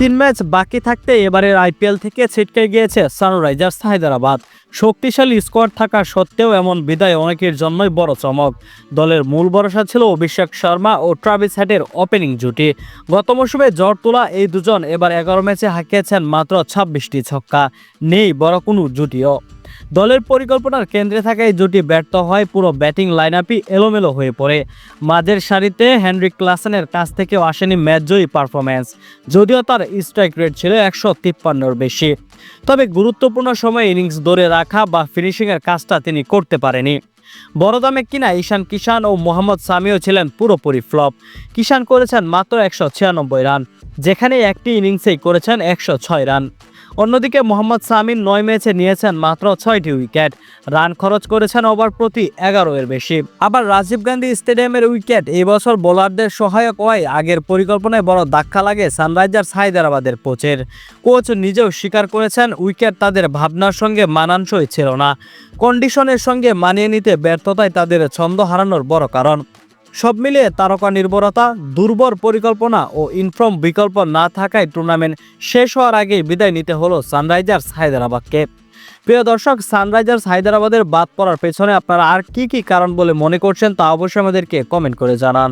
তিন ম্যাচ বাকি থাকতে এবারের আইপিএল থেকে ছিটকে গিয়েছে সানরাইজার্স হায়দ্রাবাদ। শক্তিশালী স্কোয়াড থাকা সত্ত্বেও এমন বিদায় অনেকের জন্যই বড় চমক। দলের মূল ভরসা ছিল অভিষেক শর্মা ও ট্রাভিস হ্যাটের ওপেনিং জুটি। গত মৌসুমে জ্বর তোলা এই দুজন এবার এগারো ম্যাচে হাঁকিয়েছেন মাত্র ছাব্বিশটি ছক্কা। নেই বড় কোনো জুটিও। দলের পরিকল্পনার কেন্দ্রে থাকা এই জুটি ব্যর্থ হয়, পুরো ব্যাটিং লাইন আপই এলোমেলো হয়ে পড়ে। মাঝের সারিতে হেনরিক ক্লাসেনের কাছ থেকেও আসেনি ম্যাচজয়ী পারফরম্যান্স যদিও তার স্ট্রাইক রেট ছিল একশো তিপ্পান্নর বেশি। তবে গুরুত্বপূর্ণ সময়ে ইনিংস ধরে রাখা বা ফিনিশিংয়ের কাজটা তিনি করতে পারেনি। বড় দামে কিনা ঈশান কিষান ও মোহাম্মদ সামিও ছিলেন পুরোপুরি ফ্লপ। কিষান করেছেন মাত্র একশো ছিয়ানব্বই রান, যেখানে একটি ইনিংসেই করেছেন একশো ছয় রান। অন্যদিকে মোহাম্মদ সামিন নয় ম্যাচে নিয়েছেন মাত্র ছয়টি উইকেট। রান খরচ করেছেন ওভার প্রতি এগারো এর বেশি। আবার রাজীব গান্ধী স্টেডিয়ামের উইকেট, এই বছর বোলারদের সহায়ক হওয়ায় আগের পরিকল্পনায় বড় ধাক্কা লাগে সানরাইজার্স হায়দ্রাবাদের কোচের। কোচ নিজেও স্বীকার করেছেন উইকেট তাদের ভাবনার সঙ্গে মানানসই ছিল না। কন্ডিশনের সঙ্গে মানিয়ে নিতে ব্যর্থতাই তাদের ছন্দ হারানোর বড় কারণ। সব মিলিয়ে তারকা নির্ভরতা, দুর্বল পরিকল্পনা ও ইনফর্ম বিকল্প না থাকায় টুর্নামেন্ট শেষ হওয়ার আগেই বিদায় নিতে হলো সানরাইজার্স হায়দ্রাবাদকে। প্রিয় দর্শক, সানরাইজার্স হায়দ্রাবাদের বাদ পড়ার পেছনে আপনারা আর কি কি কারণ বলে মনে করছেন তা অবশ্যই আমাদেরকে কমেন্ট করে জানান।